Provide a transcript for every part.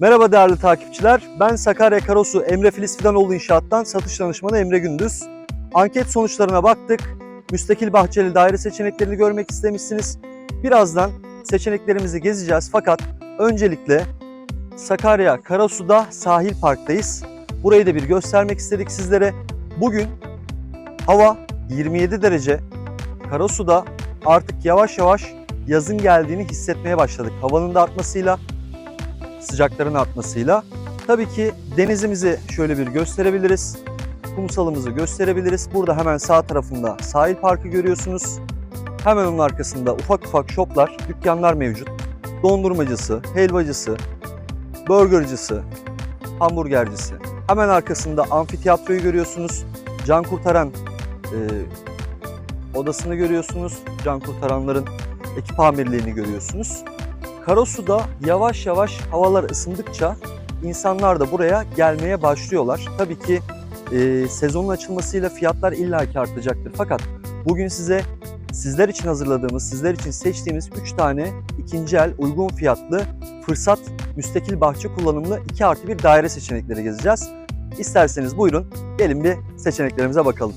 Merhaba değerli takipçiler. Ben Sakarya Karosu Emre Filiz Fidanoğlu İnşaat'tan satış danışmanı Emre Gündüz. Anket sonuçlarına baktık. Müstakil bahçeli daire seçeneklerini görmek istemişsiniz. Birazdan seçeneklerimizi gezeceğiz fakat öncelikle Sakarya Karasu'da sahil parktayız. Burayı da bir göstermek istedik sizlere. Bugün hava 27 derece. Karasu'da artık yavaş yavaş yazın geldiğini hissetmeye başladık. Havanın da artmasıyla sıcakların artmasıyla. Tabii ki denizimizi şöyle bir gösterebiliriz. Kumsalımızı gösterebiliriz. Burada hemen sağ tarafında sahil parkı görüyorsunuz. Hemen onun arkasında ufak ufak shoplar, dükkanlar mevcut. Dondurmacısı, helvacısı, burgercısı, hamburgercisi. Hemen arkasında amfiteyatroyu görüyorsunuz. Can kurtaran e, odasını görüyorsunuz. Can kurtaranların ekip amirliğini görüyorsunuz. Karasu'da yavaş yavaş havalar ısındıkça insanlar da buraya gelmeye başlıyorlar. Tabii ki e, sezonun açılmasıyla fiyatlar illaki artacaktır. Fakat bugün size sizler için hazırladığımız, sizler için seçtiğimiz 3 tane ikinci el uygun fiyatlı fırsat müstakil bahçe kullanımlı 2 artı 1 daire seçenekleri gezeceğiz. İsterseniz buyurun gelin bir seçeneklerimize bakalım.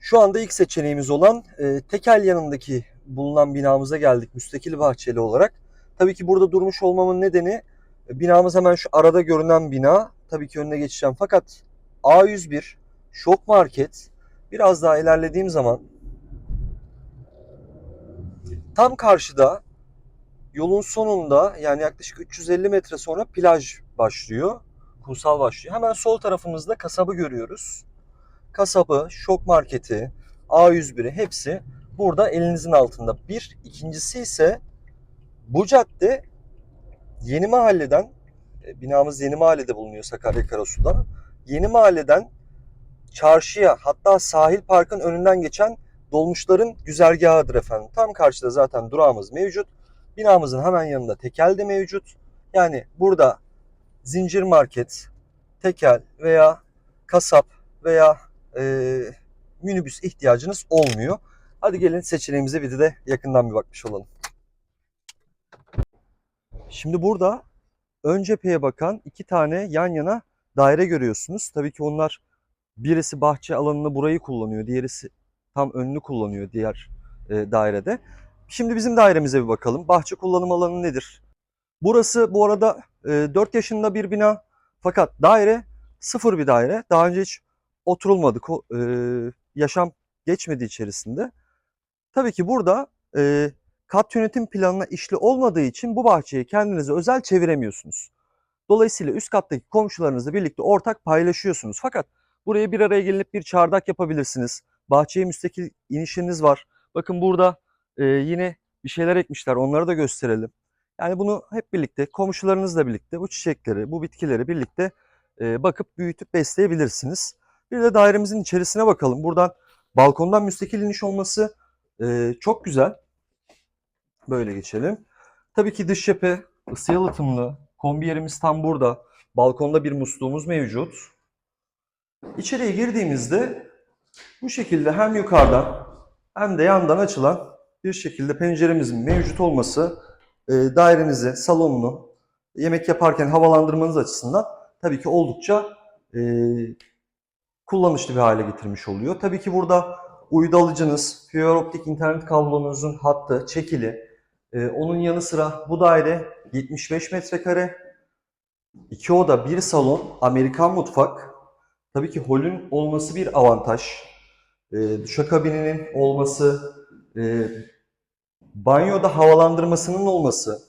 Şu anda ilk seçeneğimiz olan e, tekel yanındaki bulunan binamıza geldik müstakil bahçeli olarak. Tabii ki burada durmuş olmamın nedeni e, binamız hemen şu arada görünen bina. Tabii ki önüne geçeceğim. Fakat A101 Şok Market biraz daha ilerlediğim zaman tam karşıda yolun sonunda yani yaklaşık 350 metre sonra plaj başlıyor. Kumsal başlıyor. Hemen sol tarafımızda kasabı görüyoruz. Kasabı, Şok Marketi, A101'i hepsi burada elinizin altında. Bir, ikincisi ise bu cadde Yeni Mahalle'den, e, binamız Yeni Mahalle'de bulunuyor Sakarya Karasu'da. Yeni Mahalle'den çarşıya hatta sahil parkın önünden geçen dolmuşların güzergahıdır efendim. Tam karşıda zaten durağımız mevcut. Binamızın hemen yanında tekel de mevcut. Yani burada zincir market, tekel veya kasap veya e, minibüs ihtiyacınız olmuyor. Hadi gelin seçeneğimize bir de yakından bir bakmış olalım. Şimdi burada ön cepheye bakan iki tane yan yana daire görüyorsunuz. Tabii ki onlar birisi bahçe alanını burayı kullanıyor, diğerisi tam önünü kullanıyor diğer e, dairede. Şimdi bizim dairemize bir bakalım. Bahçe kullanım alanı nedir? Burası bu arada e, 4 yaşında bir bina fakat daire sıfır bir daire. Daha önce hiç oturulmadı, e, yaşam geçmedi içerisinde. Tabii ki burada e, kat yönetim planına işli olmadığı için bu bahçeyi kendinize özel çeviremiyorsunuz. Dolayısıyla üst kattaki komşularınızla birlikte ortak paylaşıyorsunuz. Fakat buraya bir araya gelinip bir çardak yapabilirsiniz. Bahçeye müstakil inişiniz var. Bakın burada e, yine bir şeyler ekmişler. Onları da gösterelim. Yani bunu hep birlikte komşularınızla birlikte bu çiçekleri, bu bitkileri birlikte e, bakıp büyütüp besleyebilirsiniz. Bir de dairemizin içerisine bakalım. Buradan balkondan müstakil iniş olması e, çok güzel. Böyle geçelim. Tabii ki dış cephe ısı yalıtımlı. Kombi yerimiz tam burada. Balkonda bir musluğumuz mevcut. İçeriye girdiğimizde bu şekilde hem yukarıdan hem de yandan açılan bir şekilde penceremizin mevcut olması e, dairenizi, salonunu yemek yaparken havalandırmanız açısından tabii ki oldukça e, kullanışlı bir hale getirmiş oluyor. Tabii ki burada uydu alıcınız, fiber optik internet kablonuzun hattı çekili. Ee, onun yanı sıra bu daire 75 metrekare. iki oda, bir salon, Amerikan mutfak. Tabii ki holün olması bir avantaj. Ee, duşakabininin olması, e, banyoda havalandırmasının olması.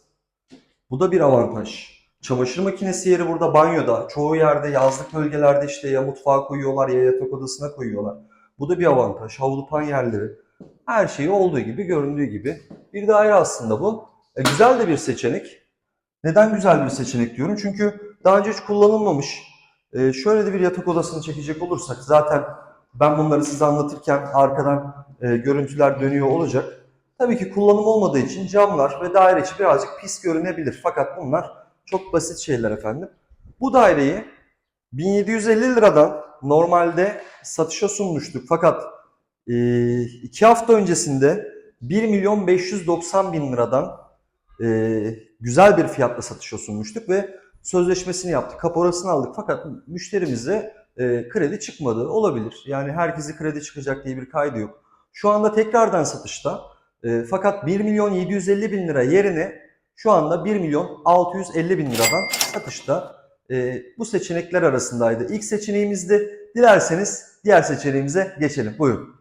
Bu da bir avantaj. Çamaşır makinesi yeri burada banyoda. Çoğu yerde yazlık bölgelerde işte ya mutfağa koyuyorlar ya yatak odasına koyuyorlar. Bu da bir avantaj. Havlu pan yerleri. Her şeyi olduğu gibi, göründüğü gibi. Bir daire aslında bu. E, güzel de bir seçenek. Neden güzel bir seçenek diyorum? Çünkü daha önce hiç kullanılmamış. E, şöyle de bir yatak odasını çekecek olursak zaten ben bunları size anlatırken arkadan e, görüntüler dönüyor olacak. Tabii ki kullanım olmadığı için camlar ve daire içi birazcık pis görünebilir. Fakat bunlar çok basit şeyler efendim. Bu daireyi 1750 liradan normalde satışa sunmuştuk. Fakat e, iki hafta öncesinde 1 milyon 590 bin liradan e, güzel bir fiyatla satışa sunmuştuk ve sözleşmesini yaptık, kaporasını aldık fakat müşterimize e, kredi çıkmadı. Olabilir. Yani herkese kredi çıkacak diye bir kaydı yok. Şu anda tekrardan satışta. E, fakat 1 milyon 750 bin lira yerine şu anda 1 milyon 650 bin liradan satışta. E, bu seçenekler arasındaydı. İlk seçeneğimizdi. Dilerseniz diğer seçeneğimize geçelim. Buyurun.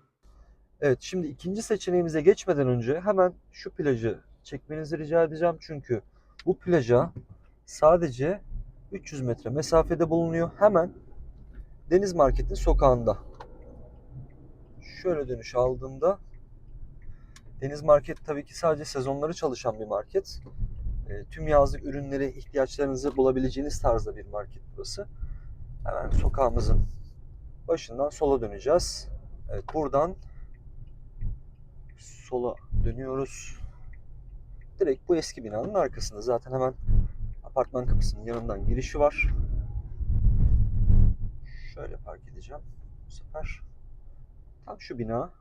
Evet şimdi ikinci seçeneğimize geçmeden önce hemen şu plajı çekmenizi rica edeceğim. Çünkü bu plaja sadece 300 metre mesafede bulunuyor. Hemen Deniz Market'in sokağında. Şöyle dönüş aldığımda Deniz Market tabii ki sadece sezonları çalışan bir market. E, tüm yazlık ürünleri, ihtiyaçlarınızı bulabileceğiniz tarzda bir market burası. Hemen sokağımızın başından sola döneceğiz. Evet buradan sola dönüyoruz. Direkt bu eski binanın arkasında. Zaten hemen apartman kapısının yanından girişi var. Şöyle park edeceğim bu sefer. Tam şu bina.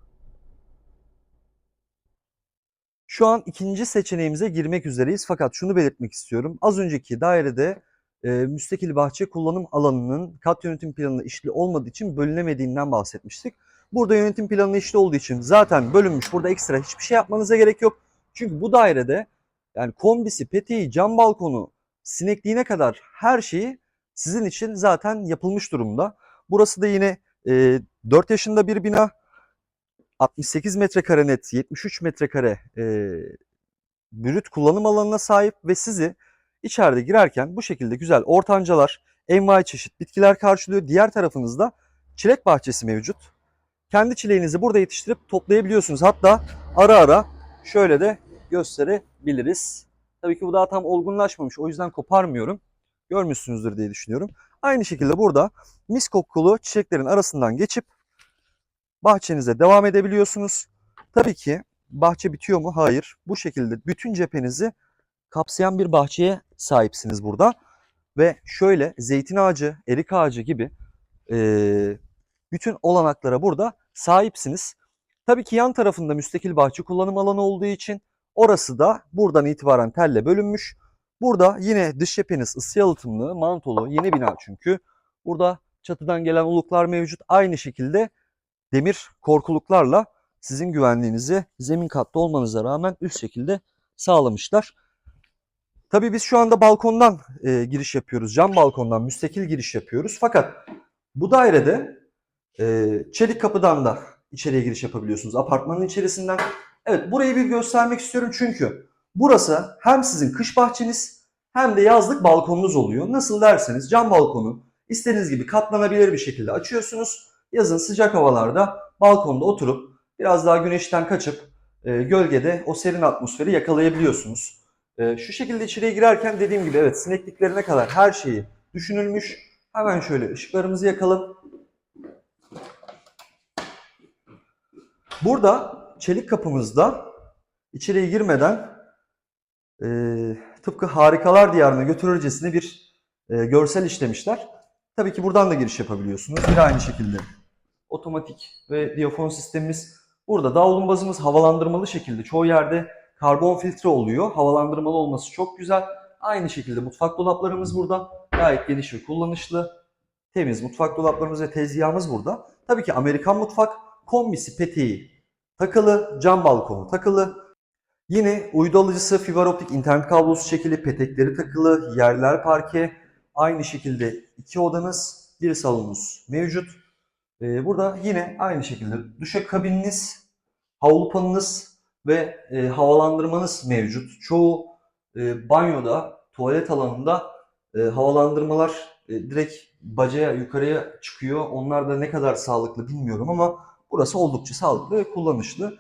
Şu an ikinci seçeneğimize girmek üzereyiz. Fakat şunu belirtmek istiyorum. Az önceki dairede e, müstakil bahçe kullanım alanının kat yönetim planında işli olmadığı için bölünemediğinden bahsetmiştik. Burada yönetim planı işli olduğu için zaten bölünmüş. Burada ekstra hiçbir şey yapmanıza gerek yok. Çünkü bu dairede yani kombisi, peteği, cam balkonu, sinekliğine kadar her şeyi sizin için zaten yapılmış durumda. Burası da yine e, 4 yaşında bir bina. 68 metrekare net, 73 metrekare e, brüt kullanım alanına sahip ve sizi içeride girerken bu şekilde güzel ortancalar, envai çeşit bitkiler karşılıyor. Diğer tarafınızda çilek bahçesi mevcut. Kendi çileğinizi burada yetiştirip toplayabiliyorsunuz. Hatta ara ara şöyle de gösterebiliriz. Tabii ki bu daha tam olgunlaşmamış. O yüzden koparmıyorum. Görmüşsünüzdür diye düşünüyorum. Aynı şekilde burada mis kokulu çiçeklerin arasından geçip bahçenize devam edebiliyorsunuz. Tabii ki bahçe bitiyor mu? Hayır. Bu şekilde bütün cephenizi kapsayan bir bahçeye sahipsiniz burada. Ve şöyle zeytin ağacı, erik ağacı gibi eee, bütün olanaklara burada sahipsiniz. Tabii ki yan tarafında müstakil bahçe kullanım alanı olduğu için orası da buradan itibaren telle bölünmüş. Burada yine dış cepheniz ısı yalıtımlı, mantolu, yeni bina çünkü. Burada çatıdan gelen oluklar mevcut. Aynı şekilde demir korkuluklarla sizin güvenliğinizi zemin katta olmanıza rağmen üst şekilde sağlamışlar. Tabii biz şu anda balkondan e, giriş yapıyoruz. Cam balkondan müstakil giriş yapıyoruz. Fakat bu dairede e, çelik kapıdan da içeriye giriş yapabiliyorsunuz. Apartmanın içerisinden. Evet burayı bir göstermek istiyorum çünkü burası hem sizin kış bahçeniz hem de yazlık balkonunuz oluyor. Nasıl derseniz cam balkonu istediğiniz gibi katlanabilir bir şekilde açıyorsunuz. Yazın sıcak havalarda balkonda oturup biraz daha güneşten kaçıp e, gölgede o serin atmosferi yakalayabiliyorsunuz. E, şu şekilde içeriye girerken dediğim gibi evet sinekliklerine kadar her şeyi düşünülmüş. Hemen şöyle ışıklarımızı yakalım. Burada çelik kapımızda içeriye girmeden e, tıpkı harikalar diyarına götürürcesine bir e, görsel işlemişler. Tabii ki buradan da giriş yapabiliyorsunuz. Bir aynı şekilde otomatik ve diyafon sistemimiz burada. Davlumbazımız havalandırmalı şekilde çoğu yerde karbon filtre oluyor. Havalandırmalı olması çok güzel. Aynı şekilde mutfak dolaplarımız burada. Gayet geniş ve kullanışlı. Temiz mutfak dolaplarımız ve tezgahımız burada. Tabii ki Amerikan mutfak kombisi peteği takılı, cam balkonu takılı. Yine uydu alıcısı fiber optik internet kablosu çekili, petekleri takılı, yerler parke. Aynı şekilde iki odanız, bir salonunuz mevcut. Ee, burada yine aynı şekilde duşakabininiz, havlu panınız ve e, havalandırmanız mevcut. Çoğu e, banyoda, tuvalet alanında e, havalandırmalar e, direkt bacaya, yukarıya çıkıyor. Onlar da ne kadar sağlıklı bilmiyorum ama burası oldukça sağlıklı ve kullanışlı.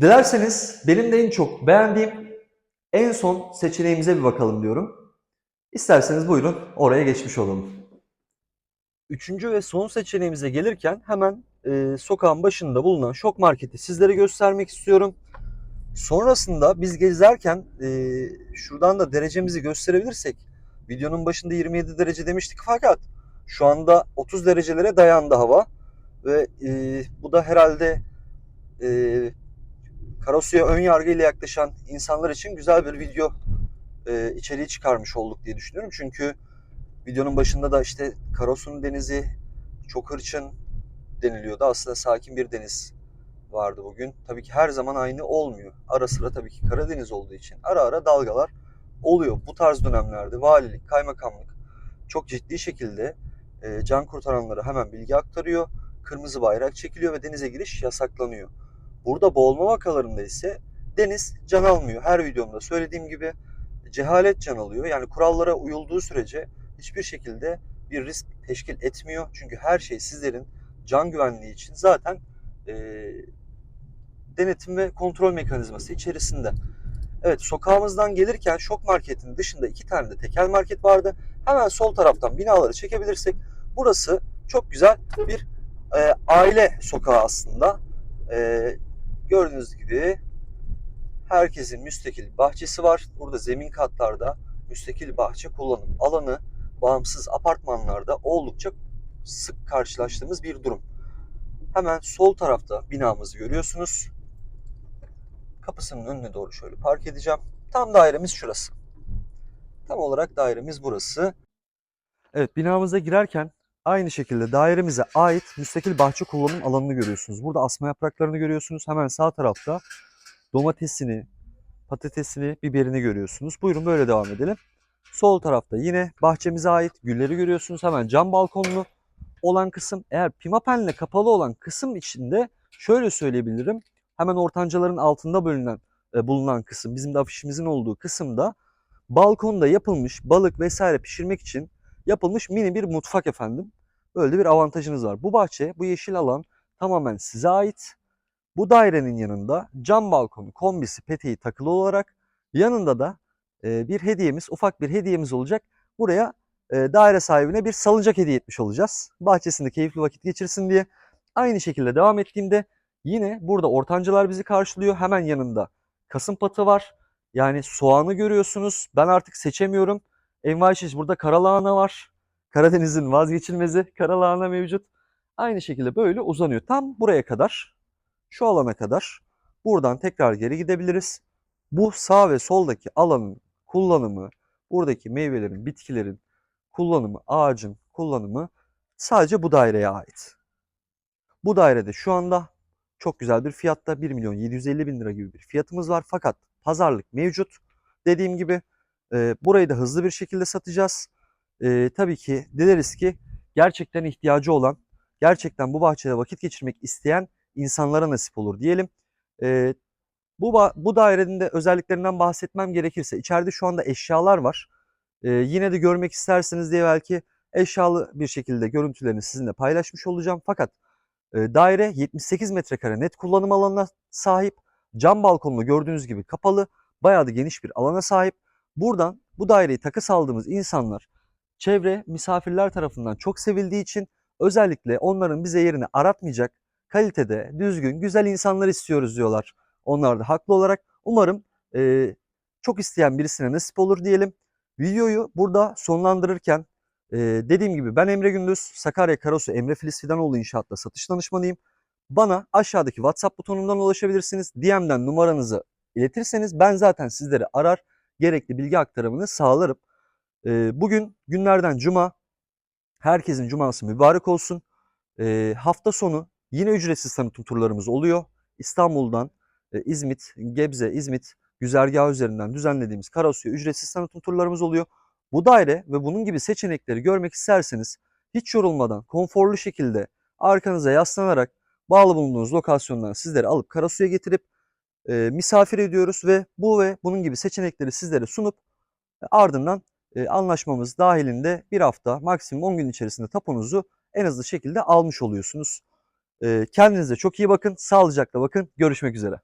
Dilerseniz benim de en çok beğendiğim en son seçeneğimize bir bakalım diyorum. İsterseniz buyurun oraya geçmiş olalım. Üçüncü ve son seçeneğimize gelirken hemen e, sokağın başında bulunan şok marketi sizlere göstermek istiyorum. Sonrasında biz gezerken e, şuradan da derecemizi gösterebilirsek videonun başında 27 derece demiştik fakat şu anda 30 derecelere dayandı hava ve e, bu da herhalde e, Karasu'ya ön yargıyla yaklaşan insanlar için güzel bir video e, içeriği çıkarmış olduk diye düşünüyorum. Çünkü videonun başında da işte Karasu'nun denizi çok hırçın deniliyordu. Aslında sakin bir deniz vardı bugün. Tabii ki her zaman aynı olmuyor. Ara sıra tabii ki Karadeniz olduğu için ara ara dalgalar oluyor. Bu tarz dönemlerde valilik, kaymakamlık çok ciddi şekilde e, can kurtaranlara hemen bilgi aktarıyor. Kırmızı bayrak çekiliyor ve denize giriş yasaklanıyor. Burada boğulma vakalarında ise deniz can almıyor. Her videomda söylediğim gibi cehalet can alıyor. Yani kurallara uyulduğu sürece hiçbir şekilde bir risk teşkil etmiyor. Çünkü her şey sizlerin can güvenliği için zaten e, denetim ve kontrol mekanizması içerisinde. Evet sokağımızdan gelirken şok marketin dışında iki tane de tekel market vardı. Hemen sol taraftan binaları çekebilirsek burası çok güzel bir e, aile sokağı aslında. E, gördüğünüz gibi herkesin müstakil bahçesi var. Burada zemin katlarda müstakil bahçe kullanım alanı bağımsız apartmanlarda oldukça sık karşılaştığımız bir durum. Hemen sol tarafta binamızı görüyorsunuz. Kapısının önüne doğru şöyle park edeceğim. Tam dairemiz şurası. Tam olarak dairemiz burası. Evet binamıza girerken aynı şekilde dairemize ait müstakil bahçe kullanım alanını görüyorsunuz. Burada asma yapraklarını görüyorsunuz. Hemen sağ tarafta domatesini, patatesini, biberini görüyorsunuz. Buyurun böyle devam edelim. Sol tarafta yine bahçemize ait gülleri görüyorsunuz. Hemen cam balkonlu olan kısım. Eğer pimapenle kapalı olan kısım içinde şöyle söyleyebilirim. Hemen ortancaların altında bölünen e, bulunan kısım, bizim de afişimizin olduğu kısımda balkonda yapılmış balık vesaire pişirmek için yapılmış mini bir mutfak efendim. Böyle bir avantajınız var. Bu bahçe, bu yeşil alan tamamen size ait. Bu dairenin yanında cam balkonu, kombisi, peteği takılı olarak yanında da bir hediyemiz, ufak bir hediyemiz olacak. Buraya daire sahibine bir salıncak hediye etmiş olacağız. Bahçesinde keyifli vakit geçirsin diye. Aynı şekilde devam ettiğimde yine burada ortancılar bizi karşılıyor. Hemen yanında kasım patı var. Yani soğanı görüyorsunuz. Ben artık seçemiyorum. Envai çeşit burada karalahana var. Karadeniz'in vazgeçilmezi karalahana mevcut. Aynı şekilde böyle uzanıyor. Tam buraya kadar, şu alana kadar buradan tekrar geri gidebiliriz. Bu sağ ve soldaki alanın kullanımı, buradaki meyvelerin, bitkilerin kullanımı, ağacın kullanımı sadece bu daireye ait. Bu dairede şu anda çok güzel bir fiyatta 1 milyon 750 bin lira gibi bir fiyatımız var. Fakat pazarlık mevcut. Dediğim gibi e, burayı da hızlı bir şekilde satacağız. E, tabii ki dileriz ki gerçekten ihtiyacı olan, gerçekten bu bahçede vakit geçirmek isteyen insanlara nasip olur diyelim. E, bu, bu dairenin de özelliklerinden bahsetmem gerekirse içeride şu anda eşyalar var. E, yine de görmek isterseniz diye belki eşyalı bir şekilde görüntülerini sizinle paylaşmış olacağım. Fakat e, daire 78 metrekare net kullanım alanına sahip. Cam balkonlu gördüğünüz gibi kapalı. Bayağı da geniş bir alana sahip. Buradan bu daireyi takas aldığımız insanlar çevre misafirler tarafından çok sevildiği için özellikle onların bize yerini aratmayacak kalitede, düzgün, güzel insanlar istiyoruz diyorlar. Onlar da haklı olarak. Umarım e, çok isteyen birisine nasip olur diyelim. Videoyu burada sonlandırırken e, dediğim gibi ben Emre Gündüz, Sakarya Karasu Emre Filiz Fidanoğlu İnşaat'ta satış danışmanıyım. Bana aşağıdaki WhatsApp butonundan ulaşabilirsiniz. DM'den numaranızı iletirseniz ben zaten sizleri arar, gerekli bilgi aktarımını sağlarım. E, bugün günlerden cuma. Herkesin cuması mübarek olsun. E, hafta sonu yine ücretsiz tanıtım turlarımız oluyor. İstanbul'dan İzmit, Gebze, İzmit güzergahı üzerinden düzenlediğimiz Karasu'ya ücretsiz tanıtım turlarımız oluyor. Bu daire ve bunun gibi seçenekleri görmek isterseniz hiç yorulmadan konforlu şekilde arkanıza yaslanarak bağlı bulunduğunuz lokasyondan sizleri alıp Karasu'ya getirip e, misafir ediyoruz ve bu ve bunun gibi seçenekleri sizlere sunup ardından e, anlaşmamız dahilinde bir hafta maksimum 10 gün içerisinde tapunuzu en hızlı şekilde almış oluyorsunuz. E, kendinize çok iyi bakın, sağlıcakla bakın. Görüşmek üzere.